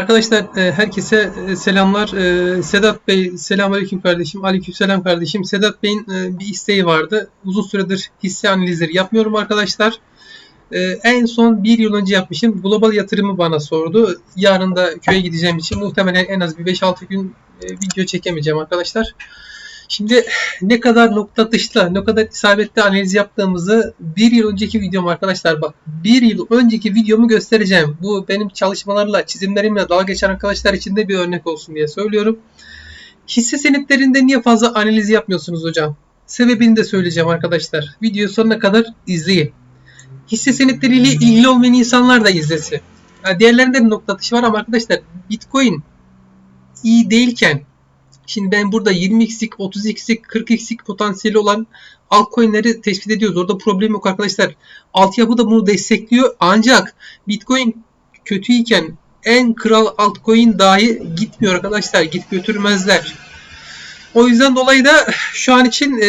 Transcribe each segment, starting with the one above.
Arkadaşlar e, herkese e, selamlar. E, Sedat Bey, selamünaleyküm kardeşim. Aleykümselam kardeşim. Sedat Bey'in bir isteği vardı. Uzun süredir hisse analizleri yapmıyorum arkadaşlar. En son bir yıl önce yapmışım. Global yatırımı bana sordu. Yarın da köye gideceğim için muhtemelen en az bir 5-6 gün video çekemeyeceğim arkadaşlar. Şimdi ne kadar nokta atışla, ne kadar isabetli analiz yaptığımızı bir yıl önceki videom arkadaşlar bak bir yıl önceki videomu göstereceğim. Bu benim çalışmalarla, çizimlerimle dalga geçen arkadaşlar için de bir örnek olsun diye söylüyorum. Hisse senetlerinde niye fazla analiz yapmıyorsunuz hocam? Sebebini de söyleyeceğim arkadaşlar. Video sonuna kadar izleyin. Hisse senetleriyle ilgili olmayan insanlar da izlesin. Diğerlerinde de nokta atışı var ama arkadaşlar Bitcoin iyi değilken Şimdi ben burada 20x'lik, 30x'lik, 40x'lik potansiyeli olan altcoin'leri tespit ediyoruz. Orada problem yok arkadaşlar. Altyapı da bunu destekliyor. Ancak Bitcoin kötüyken en kral altcoin dahi gitmiyor arkadaşlar. Git götürmezler. O yüzden dolayı da şu an için e,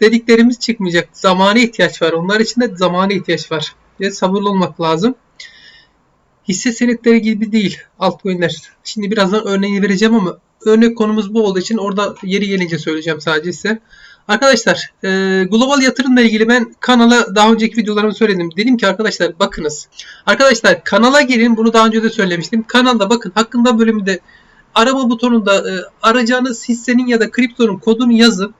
dediklerimiz çıkmayacak. Zamana ihtiyaç var. Onlar için de zamana ihtiyaç var. Ve sabırlı olmak lazım. Hisse senetleri gibi değil altcoin'ler. Şimdi birazdan örneğini vereceğim ama örnek konumuz bu olduğu için orada yeri gelince söyleyeceğim sadece size. Arkadaşlar e, global yatırımla ilgili ben kanala daha önceki videolarımı söyledim. Dedim ki arkadaşlar bakınız. Arkadaşlar kanala girin bunu daha önce de söylemiştim. Kanalda bakın hakkında bölümünde arama butonunda e, arayacağınız hissenin ya da kriptonun kodunu yazın.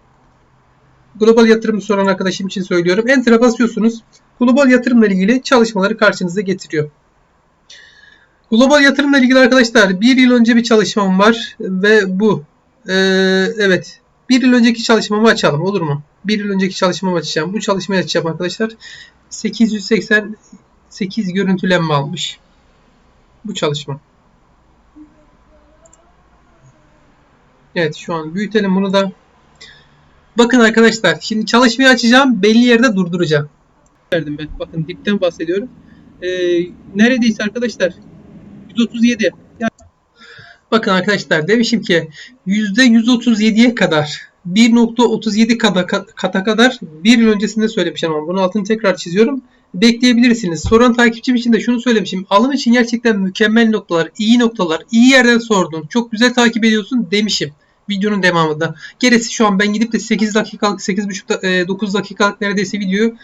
Global yatırım soran arkadaşım için söylüyorum. Enter'a basıyorsunuz. Global yatırımla ilgili çalışmaları karşınıza getiriyor. Global yatırımla ilgili arkadaşlar bir yıl önce bir çalışmam var ve bu. Ee, evet. Bir yıl önceki çalışmamı açalım olur mu? Bir yıl önceki çalışmamı açacağım. Bu çalışmayı açacağım arkadaşlar. 888 görüntülenme almış. Bu çalışma. Evet şu an büyütelim bunu da. Bakın arkadaşlar şimdi çalışmayı açacağım. Belli yerde durduracağım. Verdim ben. Bakın dipten bahsediyorum. Ee, neredeyse arkadaşlar 137. Yani bakın arkadaşlar demişim ki %137'ye kadar 1.37 kata, kata kadar bir yıl öncesinde söylemişim ama bunun altını tekrar çiziyorum. Bekleyebilirsiniz. Soran takipçim için de şunu söylemişim. Alım için gerçekten mükemmel noktalar, iyi noktalar, iyi yerden sordun. Çok güzel takip ediyorsun demişim. Videonun devamında. Gerisi şu an ben gidip de 8 dakikalık, 8,5 9 dakikalık neredeyse videoyu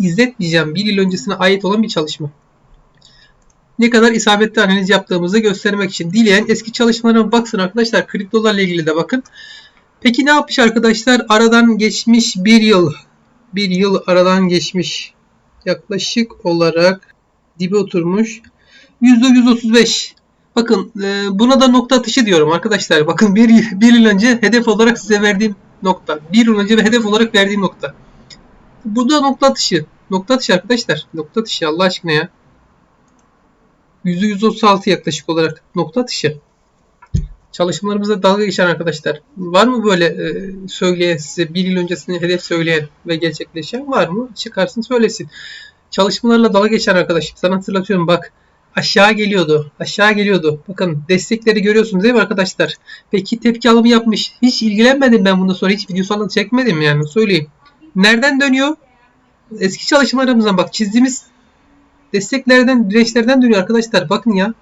izletmeyeceğim. Bir yıl öncesine ait olan bir çalışma ne kadar isabetli analiz yaptığımızı göstermek için. Dileyen eski çalışmalarıma baksın arkadaşlar. Kriptolarla ilgili de bakın. Peki ne yapmış arkadaşlar? Aradan geçmiş bir yıl. Bir yıl aradan geçmiş. Yaklaşık olarak dibe oturmuş. %135. Bakın e, buna da nokta atışı diyorum arkadaşlar. Bakın bir, bir yıl önce hedef olarak size verdiğim nokta. Bir yıl önce ve hedef olarak verdiğim nokta. Bu da nokta atışı. Nokta atışı arkadaşlar. Nokta atışı Allah aşkına ya. %136 yaklaşık olarak nokta atışı. Çalışmalarımızda dalga geçen arkadaşlar. Var mı böyle e, söyleyen size bir yıl öncesini hedef söyleyen ve gerçekleşen var mı? Çıkarsın söylesin. Çalışmalarla dalga geçen arkadaşım. Sana hatırlatıyorum bak. Aşağı geliyordu. Aşağı geliyordu. Bakın destekleri görüyorsunuz değil mi arkadaşlar? Peki tepki alımı yapmış. Hiç ilgilenmedim ben bundan sonra. Hiç video falan çekmedim yani söyleyeyim. Nereden dönüyor? Eski çalışmalarımızdan bak çizdiğimiz Desteklerden, dirençlerden dönüyor arkadaşlar. Bakın ya.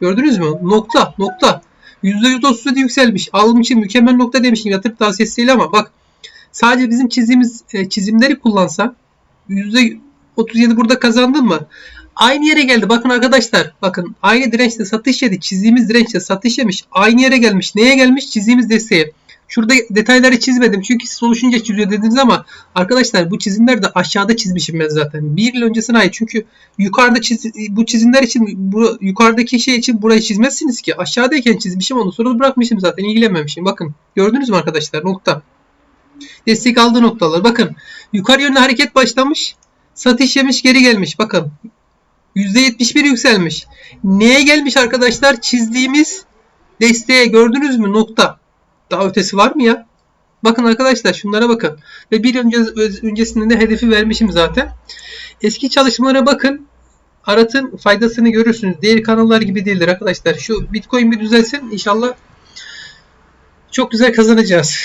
Gördünüz mü? Nokta, nokta. %137 yükselmiş. Alım için mükemmel nokta demişim yatırım tavsiyesiyle ama bak sadece bizim çizdiğimiz e, çizimleri kullansa %37 burada kazandın mı? Aynı yere geldi. Bakın arkadaşlar. Bakın aynı dirençte satış yedi. Çizdiğimiz dirençte satış yemiş. Aynı yere gelmiş. Neye gelmiş? Çizdiğimiz desteğe. Şurada detayları çizmedim çünkü siz oluşunca çiziyor dediniz ama arkadaşlar bu çizimleri de aşağıda çizmişim ben zaten. Bir yıl öncesine ait çünkü yukarıda çiz, bu çizimler için bu yukarıdaki şey için burayı çizmezsiniz ki. Aşağıdayken çizmişim onu sonra bırakmışım zaten ilgilenmemişim. Bakın gördünüz mü arkadaşlar nokta. Destek aldığı noktalar. Bakın yukarı yönlü hareket başlamış. Satış yemiş geri gelmiş. Bakın %71 yükselmiş. Neye gelmiş arkadaşlar? Çizdiğimiz desteğe gördünüz mü? Nokta. Daha ötesi var mı ya? Bakın arkadaşlar şunlara bakın. Ve bir önce, öncesinde de hedefi vermişim zaten. Eski çalışmalara bakın. Aratın faydasını görürsünüz. Diğer kanallar gibi değildir arkadaşlar. Şu Bitcoin bir düzelsin. İnşallah çok güzel kazanacağız.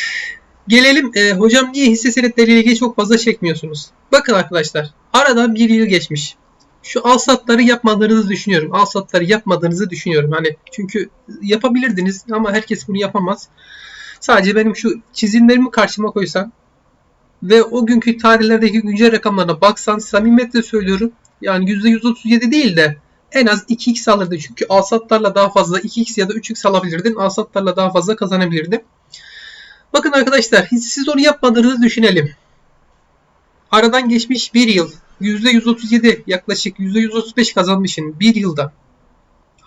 Gelelim e, hocam niye hisse senetleriyle ilgili çok fazla çekmiyorsunuz? Bakın arkadaşlar aradan bir yıl geçmiş. şu al satları yapmadığınızı düşünüyorum. Al satları yapmadığınızı düşünüyorum. Hani çünkü yapabilirdiniz ama herkes bunu yapamaz. Sadece benim şu çizimlerimi karşıma koysan ve o günkü tarihlerdeki güncel rakamlarına baksan samimiyetle söylüyorum. Yani %137 değil de en az 2x alırdın. Çünkü alsatlarla daha fazla 2x ya da 3x alabilirdin. Alsatlarla daha fazla kazanabilirdin. Bakın arkadaşlar siz onu yapmadığınızı düşünelim. Aradan geçmiş bir yıl. %137 yaklaşık %135 kazanmışsın bir yılda.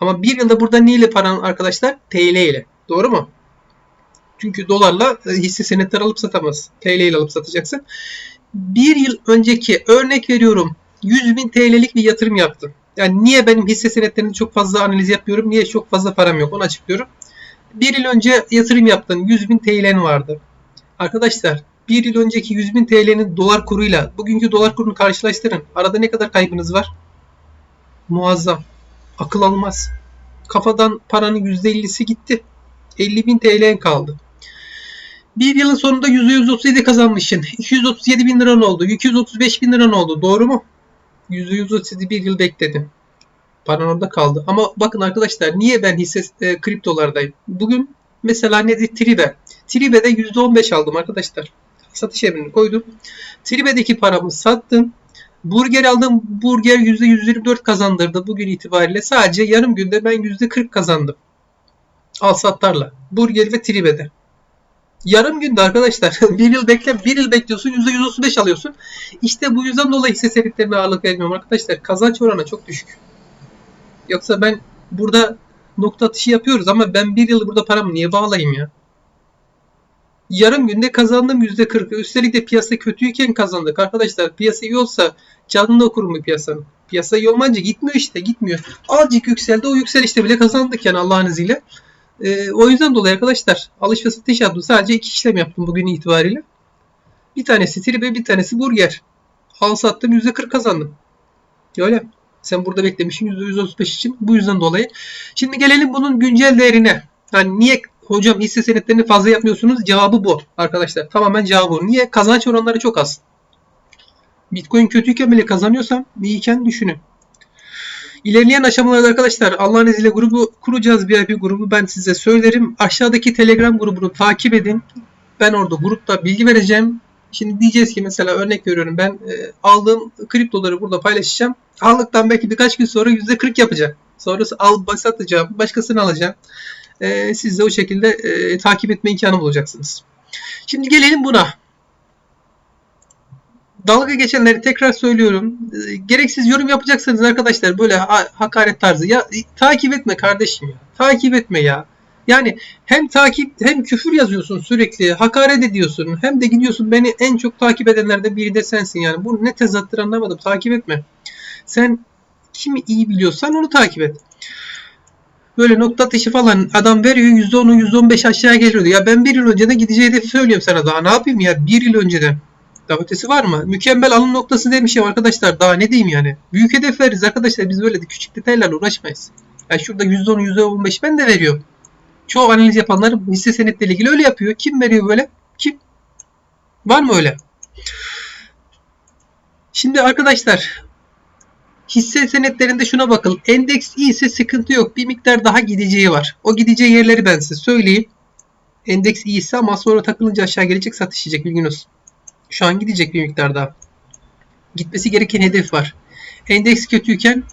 Ama bir yılda burada ne ile paran arkadaşlar? TL ile. Doğru mu? Çünkü dolarla e, hisse senetleri alıp satamaz. TL ile alıp satacaksın. Bir yıl önceki örnek veriyorum 100 bin TL'lik bir yatırım yaptım. Yani niye benim hisse senetlerini çok fazla analiz yapmıyorum? Niye çok fazla param yok? Onu açıklıyorum. Bir yıl önce yatırım yaptın. 100 bin TL'n vardı. Arkadaşlar bir yıl önceki 100 bin TL'nin dolar kuruyla bugünkü dolar kurunu karşılaştırın. Arada ne kadar kaybınız var? Muazzam. Akıl almaz. Kafadan paranın %50'si gitti. 50 bin TL'n kaldı. Bir yılın sonunda %137 kazanmışsın. 237 bin liran oldu. 235 bin liran oldu. Doğru mu? %137 bir yıl bekledim. Paran orada kaldı. Ama bakın arkadaşlar niye ben hisse e, kriptolardayım? Bugün mesela nedir? Tribe. Tribe'de %15 aldım arkadaşlar. Satış emrini koydum. Tribe'deki paramı sattım. Burger aldım. Burger %124 kazandırdı bugün itibariyle. Sadece yarım günde ben %40 kazandım. Al satlarla. Burger ve Tribe'de. Yarım günde arkadaşlar. bir yıl bekle, bir yıl bekliyorsun. %135 alıyorsun. İşte bu yüzden dolayı hisse senetlerine ağırlık vermiyorum arkadaşlar. Kazanç oranı çok düşük. Yoksa ben burada nokta atışı yapıyoruz ama ben bir yıl burada paramı niye bağlayayım ya? Yarım günde kazandım %40. Üstelik de piyasa kötüyken kazandık. Arkadaşlar piyasa iyi olsa canını okurum bu piyasanın. Piyasa iyi olmayınca gitmiyor işte gitmiyor. Azıcık yükseldi o yükselişte bile kazandık yani Allah'ın izniyle. Ee, o yüzden dolayı arkadaşlar alış ve satış yaptım. Sadece iki işlem yaptım bugün itibariyle. Bir tanesi tribe bir tanesi burger. Al sattım %40 kazandım. Öyle. Sen burada beklemişsin %135 için. Bu yüzden dolayı. Şimdi gelelim bunun güncel değerine. Yani niye hocam hisse senetlerini fazla yapmıyorsunuz? Cevabı bu arkadaşlar. Tamamen cevabı bu. Niye? Kazanç oranları çok az. Bitcoin kötüyken bile kazanıyorsam iyiyken düşünün. İlerleyen aşamalarda arkadaşlar Allah'ın izniyle grubu kuracağız bir grubu ben size söylerim. Aşağıdaki Telegram grubunu takip edin. Ben orada grupta bilgi vereceğim. Şimdi diyeceğiz ki mesela örnek veriyorum ben e, aldığım kriptoları burada paylaşacağım. Aldıktan belki birkaç gün sonra %40 yapacağım. Sonrası al satacağım. Başkasını alacağım. E, siz de o şekilde e, takip etme imkanı bulacaksınız. Şimdi gelelim buna. Dalga geçenleri tekrar söylüyorum. E, gereksiz yorum yapacaksanız arkadaşlar böyle ha- hakaret tarzı. Ya e, takip etme kardeşim ya. Takip etme ya. Yani hem takip hem küfür yazıyorsun sürekli, hakaret ediyorsun. Hem de gidiyorsun beni en çok takip edenlerden biri de sensin yani. Bu ne tezattır anlamadım. Takip etme. Sen kimi iyi biliyorsan onu takip et. Böyle nokta atışı falan adam veriyor %10'u %15 aşağı geliyordu. Ya ben bir yıl önceden gideceği hedefi söylüyorum sana daha ne yapayım ya bir yıl önceden. Daha var mı? Mükemmel alım noktası demişim arkadaşlar. Daha ne diyeyim yani. Büyük hedef veririz arkadaşlar. Biz böyle de küçük detaylarla uğraşmayız. Yani şurada %10'u %15 ben de veriyorum. Çoğu analiz yapanlar hisse senetleriyle ilgili öyle yapıyor. Kim veriyor böyle? Kim? Var mı öyle? Şimdi arkadaşlar hisse senetlerinde şuna bakın. Endeks iyiyse sıkıntı yok. Bir miktar daha gideceği var. O gideceği yerleri ben size söyleyeyim. Endeks iyiyse ama sonra takılınca aşağı gelecek satış yiyecek bilgin olsun. Şu an gidecek bir miktar daha. Gitmesi gereken hedef var. Endeks kötüyken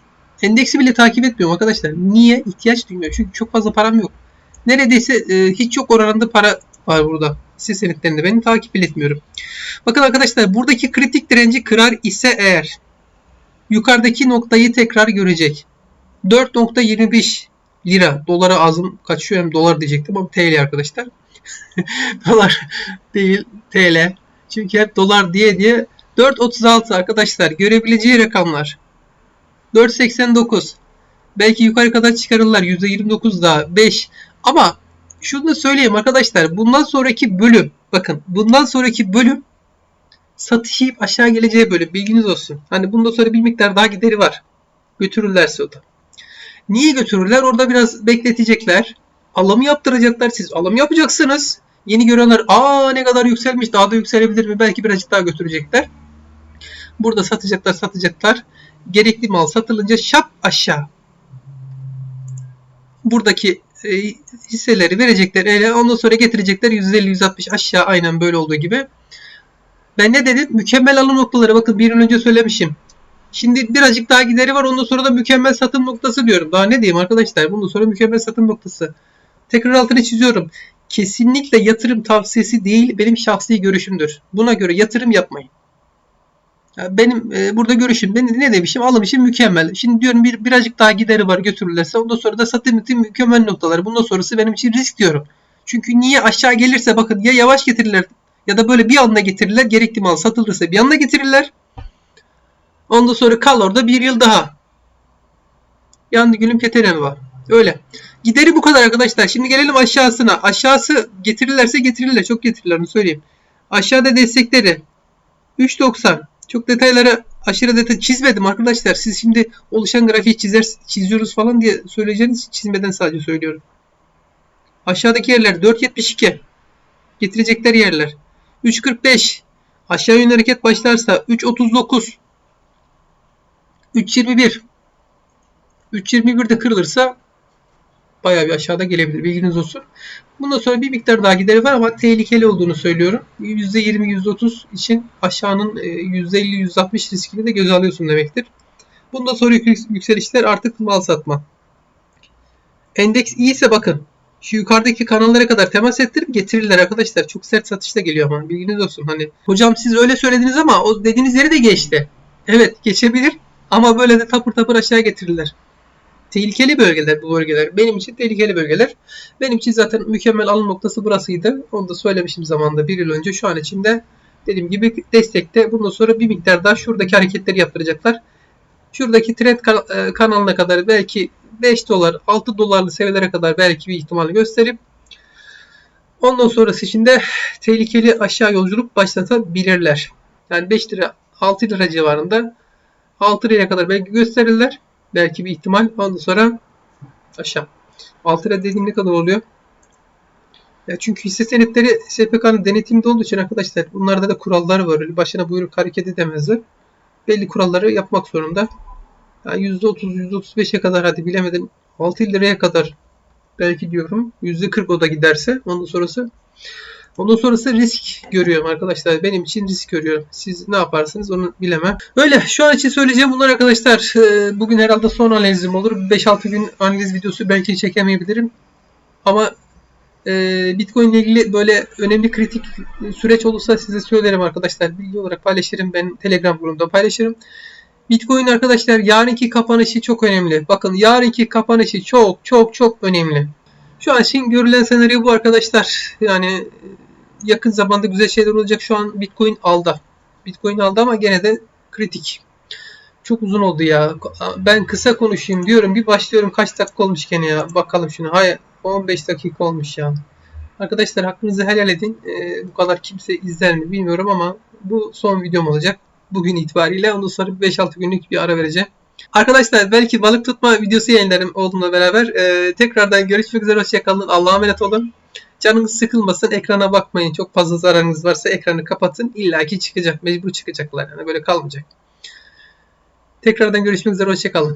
endeksi bile takip etmiyorum arkadaşlar. Niye? İhtiyaç duymuyorum. Çünkü çok fazla param yok. Neredeyse e, hiç yok oranında para var burada. Hisse senetlerinde benim takip etmiyorum. Bakın arkadaşlar buradaki kritik direnci kırar ise eğer yukarıdaki noktayı tekrar görecek. 4.25 lira. Dolara azım kaçıyor dolar diyecektim ama TL arkadaşlar. dolar değil TL. Çünkü hep dolar diye diye 4.36 arkadaşlar görebileceği rakamlar. 4.89 belki yukarı kadar çıkarırlar %29 daha 5 ama şunu da söyleyeyim arkadaşlar bundan sonraki bölüm bakın bundan sonraki bölüm satış yiyip aşağı geleceği bölüm bilginiz olsun. Hani bundan sonra bir miktar daha gideri var. Götürürlerse o da. Niye götürürler? Orada biraz bekletecekler. Alımı yaptıracaklar. Siz alım yapacaksınız. Yeni görenler aa ne kadar yükselmiş daha da yükselebilir mi? Belki birazcık daha götürecekler. Burada satacaklar satacaklar. gerekli mal satılınca şap aşağı. Buradaki e, hisseleri verecekler ele ondan sonra getirecekler 150-160 aşağı aynen böyle olduğu gibi. Ben ne dedim? Mükemmel alım noktaları bakın bir yıl önce söylemişim. Şimdi birazcık daha gideri var ondan sonra da mükemmel satım noktası diyorum. Daha ne diyeyim arkadaşlar? Bundan sonra mükemmel satım noktası. Tekrar altını çiziyorum. Kesinlikle yatırım tavsiyesi değil benim şahsi görüşümdür. Buna göre yatırım yapmayın. Ya Benim e, burada görüşüm ben ne demişim alım için mükemmel. Şimdi diyorum bir birazcık daha gideri var götürürlerse ondan sonra da satım için mükemmel noktaları. Bundan sonrası benim için risk diyorum. Çünkü niye aşağı gelirse bakın ya yavaş getirirler ya da böyle bir anda getirirler. Gerekli mal satılırsa bir anda getirirler. Ondan sonra kal orada bir yıl daha. Yandı gülüm ketene var. Öyle. Gideri bu kadar arkadaşlar. Şimdi gelelim aşağısına. Aşağısı getirirlerse getirirler. Çok getirirler onu söyleyeyim. Aşağıda destekleri. 3.90. Çok detaylara aşırı detay çizmedim arkadaşlar. Siz şimdi oluşan grafiği çizer, çiziyoruz falan diye söyleyeceğiniz çizmeden sadece söylüyorum. Aşağıdaki yerler 4.72. Getirecekler yerler. 3.45. Aşağı yönlü hareket başlarsa 3.39. 3.21. 3.21'de kırılırsa bayağı bir aşağıda gelebilir. Bilginiz olsun. Bundan sonra bir miktar daha gideri var ama tehlikeli olduğunu söylüyorum. %20, %30 için aşağının e, %50, %60 riskini de göze alıyorsun demektir. Bundan sonra yük- yükselişler artık mal satma. Endeks iyiyse bakın. Şu yukarıdaki kanallara kadar temas ettirip getirirler arkadaşlar. Çok sert satışla geliyor ama bilginiz olsun. Hani hocam siz öyle söylediniz ama o dediğiniz yeri de geçti. Evet geçebilir ama böyle de tapır tapır aşağı getirirler. Tehlikeli bölgeler bu bölgeler. Benim için tehlikeli bölgeler. Benim için zaten mükemmel alım noktası burasıydı. Onu da söylemişim zamanda bir yıl önce. Şu an içinde dediğim gibi destekte. Bundan sonra bir miktar daha şuradaki hareketleri yaptıracaklar. Şuradaki trend e, kanalına kadar belki 5 dolar, 6 dolarlı seviyelere kadar belki bir ihtimal gösterip ondan sonrası için de tehlikeli aşağı yolculuk başlatabilirler. Yani 5 lira, 6 lira civarında 6 liraya kadar belki gösterirler. Belki bir ihtimal. Ondan sonra aşağı. 6 lira dediğim ne kadar oluyor? Ya çünkü hisse senetleri SPK'nın denetiminde olduğu için arkadaşlar bunlarda da kurallar var. Öyle başına buyruk hareket edemezler. Belli kuralları yapmak zorunda. Yani %30, %35'e kadar hadi bilemedim 6 liraya kadar belki diyorum. %40 o da giderse ondan sonrası Ondan sonrası risk görüyorum arkadaşlar. Benim için risk görüyorum. Siz ne yaparsınız onu bilemem. Öyle şu an için söyleyeceğim bunlar arkadaşlar. Ee, Bugün herhalde son analizim olur. 5-6 gün analiz videosu belki çekemeyebilirim. Ama e, Bitcoin ile ilgili böyle önemli kritik süreç olursa size söylerim arkadaşlar. Bilgi olarak paylaşırım. Ben Telegram grubunda paylaşırım. Bitcoin arkadaşlar yarınki kapanışı çok önemli. Bakın yarınki kapanışı çok çok çok önemli. Şu an için görülen senaryo bu arkadaşlar. Yani yakın zamanda güzel şeyler olacak. Şu an Bitcoin aldı. Bitcoin aldı ama gene de kritik. Çok uzun oldu ya. Ben kısa konuşayım diyorum. Bir başlıyorum kaç dakika olmuş gene ya. Bakalım şunu. Hayır 15 dakika olmuş ya. Arkadaşlar hakkınızı helal edin. Ee, bu kadar kimse izler mi bilmiyorum ama bu son videom olacak. Bugün itibariyle. Ondan sonra 5-6 günlük bir ara vereceğim. Arkadaşlar belki balık tutma videosu yayınlarım oğlumla beraber. Ee, tekrardan görüşmek üzere. Hoşçakalın. Allah'a emanet olun. Canınız sıkılmasın. Ekrana bakmayın. Çok fazla zararınız varsa ekranı kapatın. İlla ki çıkacak. Mecbur çıkacaklar. Yani böyle kalmayacak. Tekrardan görüşmek üzere. Hoşçakalın.